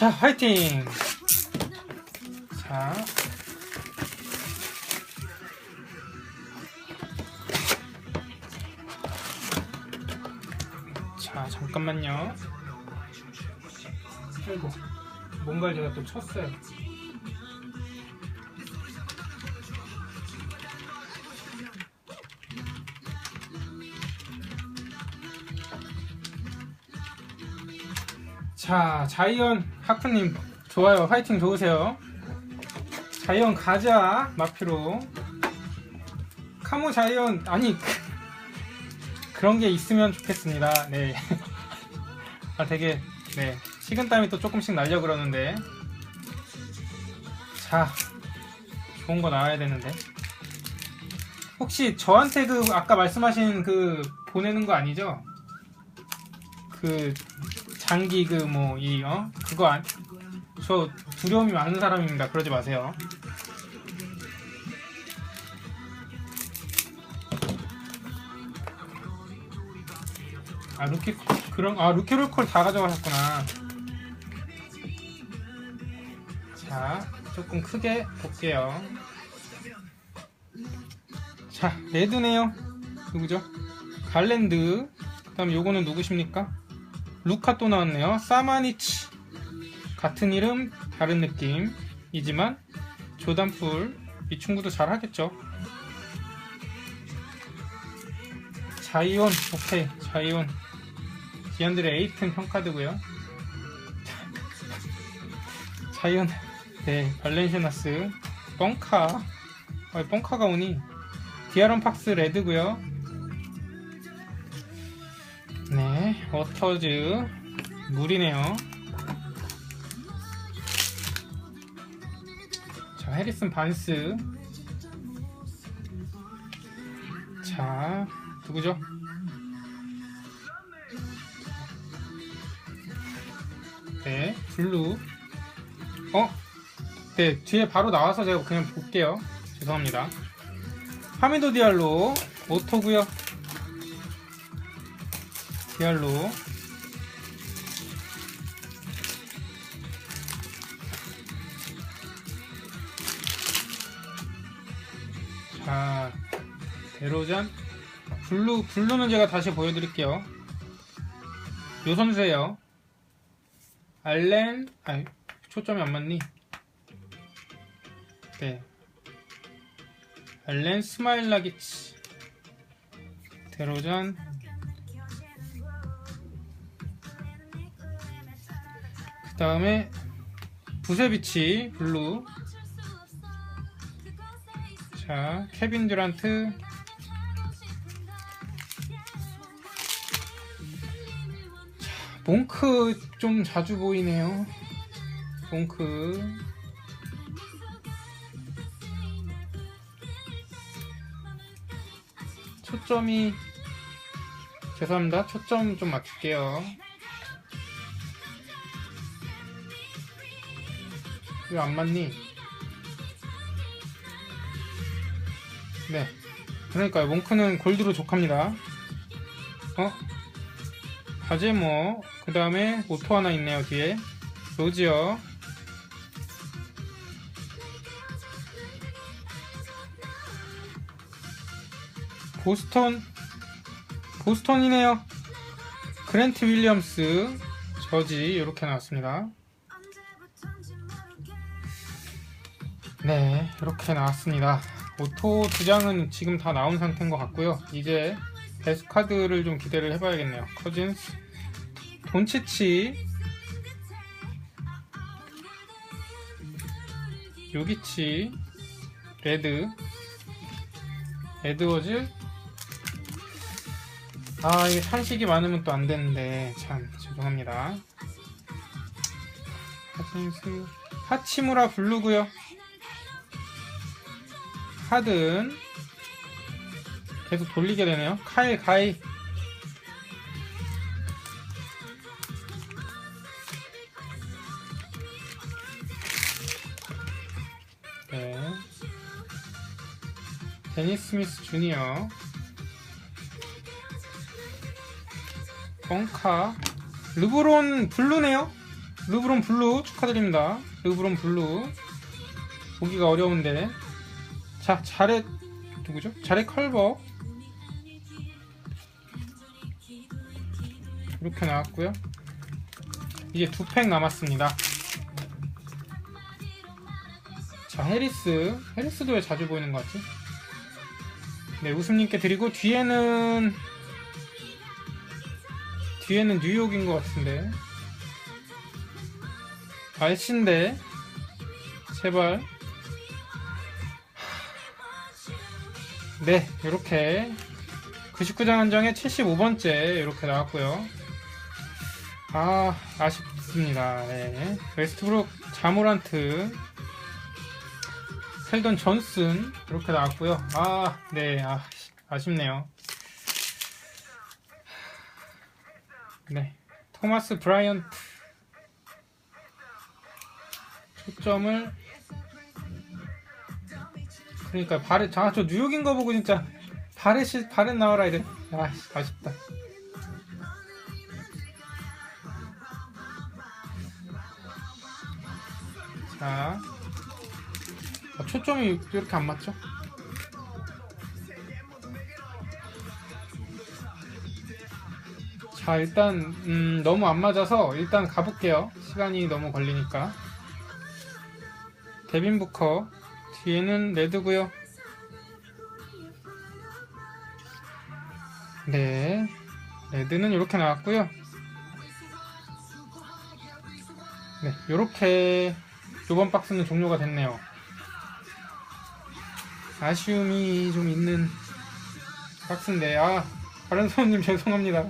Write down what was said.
자, 화이팅! 자. 자, 잠깐만요. 뭔가를 제가 또 쳤어요. 자, 자이언 하프님 좋아요. 화이팅 좋으세요. 자이언 가자 마피로. 카모 자이언 아니 그런 게 있으면 좋겠습니다. 네. 아 되게 네 식은땀이 또 조금씩 날려 그러는데 자 좋은 거 나와야 되는데 혹시 저한테 그 아까 말씀하신 그 보내는 거 아니죠? 그 장기 그 뭐 이 어 그거 안 저 두려움이 많은 사람입니다. 그러지 마세요. 아 루키 그런 아 루키 롤콜 다 가져가셨구나. 자 조금 크게 볼게요. 자 레드네요. 누구죠? 갈랜드. 그다음 요거는 누구십니까? 루카 또 나왔네요. 사마니치. 같은 이름, 다른 느낌이지만 조단풀 이 친구도 잘 하겠죠. 자이온, 오케이, 자이온. 디안드레 에이튼 평가드고요. 자이온, 네, 발렌시나스, 뻥카. 아, 뻥카가 오니. 디아론 팍스 레드고요. 워터즈 물이네요. 자, 해리슨 반스. 자, 누구죠? 네, 블루. 어? 네, 뒤에 바로 나와서 제가 그냥 볼게요. 죄송합니다. 하미도 디알로, 오토고요 디알로. 자, 데로잔. 블루, 블루는 제가 다시 보여드릴게요. 요 선수예요. 알렌, 아니, 초점이 안 맞니? 네. 알렌 스마일라기치. 데로잔. 다음에 부세비치 블루. 자, 케빈 듀란트. 자, 몽크 좀 자주 보이네요. 몽크. 초점이 죄송합니다. 초점 좀 맞출게요. 왜 안 맞니? 네. 그러니까요. 몽크는 골드로 족합니다. 어? 바제모. 그 다음에 오토 하나 있네요. 뒤에. 로지어. 보스턴. 보스턴이네요. 그랜트 윌리엄스. 저지. 이렇게 나왔습니다. 네, 이렇게 나왔습니다. 오토 두 장은 지금 다 나온 상태인 것 같고요. 이제 베스 카드를 좀 기대를 해봐야겠네요. 커진스, 돈치치, 요기치, 레드, 에드워즈. 아, 이게 산식이 많으면 또 안 되는데 참 죄송합니다. 하치무라 블루고요. 하든 계속 돌리게 되네요. 카일 가이 네. 데니스 스미스 주니어 벙카 르브론 블루네요. 르브론 블루 축하드립니다. 르브론 블루 보기가 어려운데 자 자렛 누구죠? 자렛 컬버 이렇게 나왔고요. 이제 두 팩 남았습니다. 자 해리스 해리스도 왜 자주 보이는 것 같지? 네 웃음님께 드리고 뒤에는 뒤에는 뉴욕인 것 같은데 알신데 제발 네 이렇게 99장 한정에 75번째 이렇게 나왔고요. 아 아쉽습니다. 네. 웨스트브룩 자모란트 셀던 존슨 이렇게 나왔고요. 아 네 아, 아쉽네요. 네 토마스 브라이언트 초점을 그러니까 바렛 아저 뉴욕인 거 보고 진짜 바렛이 바렛 나와라 이래. 아 아쉽다. 자. 아, 초점이 이렇게 안 맞죠? 자 일단 음, 너무 안 맞아서 일단 가볼게요. 시간이 너무 걸리니까. 데빈 부커 뒤에는 레드고요. 네 레드는 이렇게 나왔고요. 네 이렇게 이번 박스는 종료가 됐네요. 아쉬움이 좀 있는 박스인데 아 다른 손님 죄송합니다